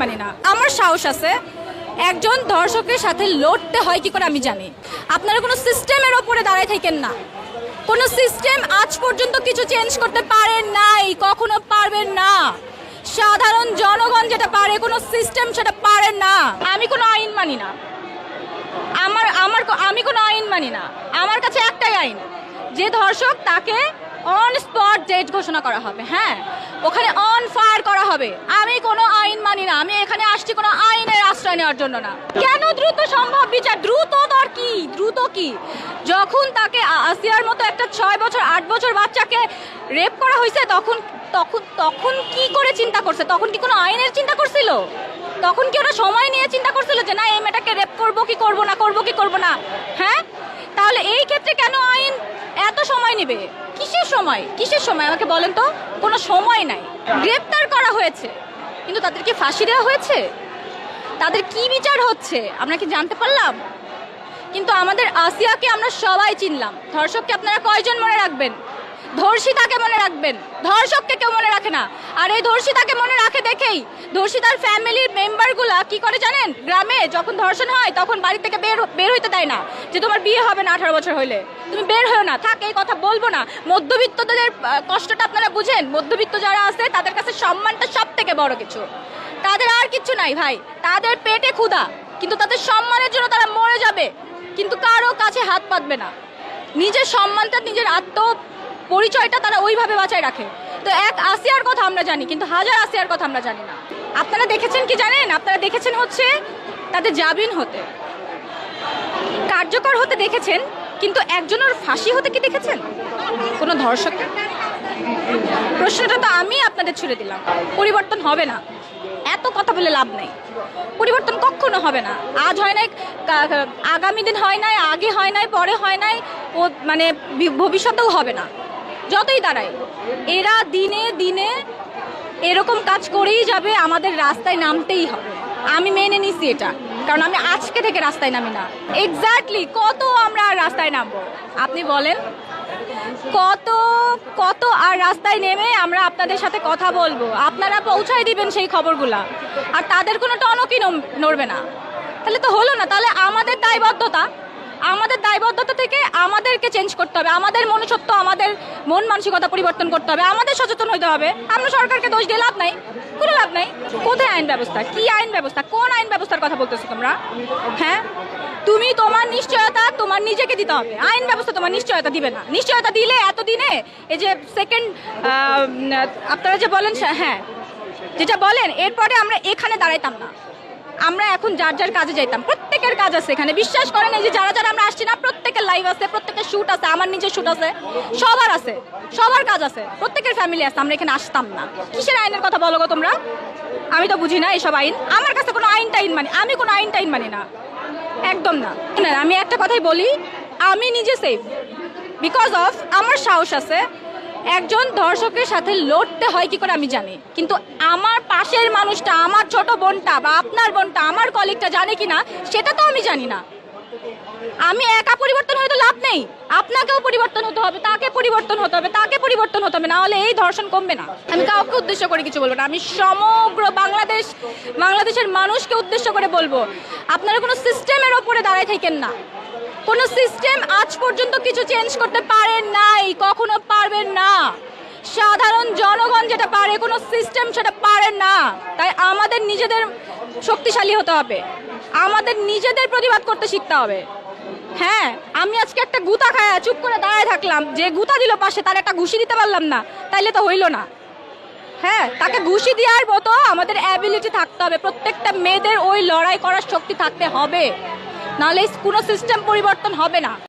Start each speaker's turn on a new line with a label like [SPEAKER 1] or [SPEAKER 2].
[SPEAKER 1] মানি না। আমার সাহস আছে একজন ধর্ষকের সাথে লড়তে হয় কি করে আমি জানি। আপনারা কোনো সিস্টেমের ওপরে দাঁড়ায় থাকেন না। কোনো সিস্টেম আজ পর্যন্ত কিছু চেঞ্জ করতে পারেন নাই, কখনো পারবেন না। সাধারণ জনগণ যেটা পারে, কোনো সিস্টেম সেটা পারেন না। আমি কোনো আইন মানি না। আমার আমার আমি কোনো আইন মানি না। আমার কাছে একটাই আইন, যে ধর্ষক তাকে ঘোষণা করা হবে হ্যাঁ? ওখানে অন ফায়ার করা হবে। আমি কোনো আইন মানি না। আমি এখানে আসছি কোনো আইনের আশ্রয় নেওয়ার জন্য না। কেন দ্রুত সম্ভব বিচার? দ্রুত দর কি? দ্রুত কি? যখন তাকে আসিয়ার মতো একটা ছয় বছর, আট বছর বাচ্চাকে রেপ করা হয়েছে তখন তখন তখন কি করে চিন্তা করছে? তখন কি কোনো আইনের চিন্তা করছিল? তখন কি ওরা সময় নিয়ে চিন্তা করছিল যে, না, এই মেয়েটাকে রেপ করব কি করব না, করব কি করব না? হ্যাঁ? তাহলে এই ক্ষেত্রে কেন আইন এত সময় নেবে? কিসের সময়? কিসের সময়? আমাকে বলেন তো। কোনো সময় নাই। গ্রেপ্তার করা হয়েছে। কিন্তু তাদেরকে ফাঁসি দেওয়া হয়েছে? তাদের কি বিচার হচ্ছে? আমরা কি জানতে পারলাম? কিন্তু আমাদের আসিয়াকে আমরা সবাই চিনলাম। ধর্ষককে আপনারা কয়জন মনে রাখবেন? ধর্ষিতাকে মনে রাখবেন? ধর্ষককে কেউ মনে রাখে না। আর এই ধর্ষিতাকে মনে রাখে দেখেই। ধর্ষিতার ফ্যামিলির মেম্বারগুলা কি করে জানেন? গ্রামে যখন ধর্ষণ হয়, তখন বাড়ি থেকে বের বের হইতে দেয় না যে তোমার বিয়ে হবে না আঠারো বছর হইলে। তুমি বের হয়েও না, থাক, এই কথা বলব না। মধ্যবিত্তদের কষ্টটা আপনারা বুঝেন। মধ্যবিত্ত যারা আছে, তাদের কাছে সম্মানটা সব থেকে বড় কিছু। তাদের আর কিচ্ছু নাই ভাই। তাদের পেটে ক্ষুধা। কিন্তু তাদের সম্মানের জন্য তারা মরে যাবে। কিন্তু কারও কাছে হাত পাতবে না। নিজের সম্মানটা, নিজের আত্ম পরিচয়টা তারা ওইভাবে বাঁচায় রাখে। তো এক আসিয়ার কথা আমরা জানি, কিন্তু হাজার আসিয়ার কথা আমরা জানি না। আপনারা দেখেছেন কি জানেন? আপনারা দেখেছেন হচ্ছে তাদের জামিন হতে। কার্যকর হতে দেখেছেন, কিন্তু একজনের ফাঁসি হতে কি দেখেছেন? কোনো ধর্ষক প্রশ্নটা তো আমি আপনাদের ছুড়ে দিলাম। পরিবর্তন হবে না। এত কথা বলে লাভ নেই। পরিবর্তন কখনো হবে না। আজ হয় নাই আগামী দিন হয় নাই, আগে হয় নাই, পরে হয় নাই, ও মানে ভবিষ্যতেও হবে না। যতই দাঁড়ায় এরা দিনে দিনে এরকম কাজ করেই যাবে, আমাদের রাস্তায় নামতেই হবে। আমি মেনে নিছি এটা, কারণ আমি আজকে থেকে রাস্তায় নামি না। এক্স্যাক্টলি কত আমরা রাস্তায় নামবো? আপনি বলেন কত কত আর রাস্তায় নেমে আমরা আপনাদের সাথে কথা বলব? আপনারা পৌঁছায় দিবেন সেই খবরগুলা। আর তাদের কোনো টনকই নড়বে না। তাহলে তো হলো না। তাহলে আমাদের দায়বদ্ধতা আমাদের দায়বদ্ধতা থেকে আমাদেরকে চেঞ্জ করতে হবে। আমাদের মনুষ্যত্ব, আমাদের মন মানসিকতা পরিবর্তন করতে হবে। আমাদের সচেতন হতে হবে। আমরা সরকারকে দোষ দিয়ে লাভ নাই। কোথায় আইন ব্যবস্থা? কি আইন ব্যবস্থা? কোন আইন ব্যবস্থার কথা বলতেছো তোমরা? হ্যাঁ? তুমি তোমার নিশ্চয়তা তোমার নিজেকে দিতে হবে। আইন ব্যবস্থা তোমার নিশ্চয়তা দিবে না। নিশ্চয়তা দিলে এতদিনে এই যে সেকেন্ড আপনারা যে বলেন হ্যাঁ যেটা বলেন, এরপরে আমরা এখানে দাঁড়াইতাম না। আমরা এখন যার যার কাজে যাইতাম, প্রত্যেকের কাজ আছে এখানে। বিশ্বাস করেন এই যে যারা যারা আমরা আসছি না, প্রত্যেকের লাইভ আছে, প্রত্যেকের শ্যুট আছে, আমার নিজের শ্যুট আছে, সবার আছে, সবার কাজ আছে, প্রত্যেকের ফ্যামিলি আছে, আমরা এখানে আসতাম না। কিসের আইনের কথা বলো গো তোমরা? আমি তো বুঝি না এইসব আইন। আমার কাছে কোনো আইন টাইন মানি, আমি কোনো আইন টাইন মানি না। একদম না। আমি একটা কথাই বলি, আমি নিজে সেফ বিকজ অফ আমার সাহস আছে একজন ধর্ষকের সাথে লড়তে হয় কি করে আমি জানি। কিন্তু আমার পাশের মানুষটা, আমার ছোট বোনটা বা আপনার বোনটা, আমার কলিগটা জানে কি না সেটা তো আমি জানি না। আমি একা পরিবর্তন হয়তো লাভ নেই। আপনাকেও পরিবর্তন হতে হবে, তাকে পরিবর্তন হতে হবে, তাকে পরিবর্তন হতে হবে না হলে এই ধর্ষণ কমবে না। আমি কাউকে উদ্দেশ্য করে কিছু বলব না, আমি সমগ্র বাংলাদেশ, বাংলাদেশের মানুষকে উদ্দেশ্য করে বলব, আপনারা কোনো সিস্টেমের ওপরে দাঁড়ায় থাকেন না। কোনো সিস্টেম আজ পর্যন্ত কিছু চেঞ্জ করতে পারেন নাই, কখনো পারবেন না। সাধারণ জনগণ যেটা পারে, কোনো সিস্টেম সেটা পারে না। তাই আমাদের নিজেদের শক্তিশালী হতে হবে। আমাদের নিজেদের প্রতিবাদ করতে শিখতে হবে। হ্যাঁ আমি আজকে একটা গুতা খায়া চুপ করে দাঁড়ায় থাকলাম। যে গুতা দিল পাশে, তার একটা ঘুষি দিতে পারলাম না। তাইলে তো হইল না। হ্যাঁ তাকে ঘুষি দেওয়ার মতো আমাদের অ্যাবিলিটি থাকতে হবে। প্রত্যেকটা মেয়েদের ওই লড়াই করার শক্তি থাকতে হবে। নাহলে কোনো সিস্টেম পরিবর্তন হবে না।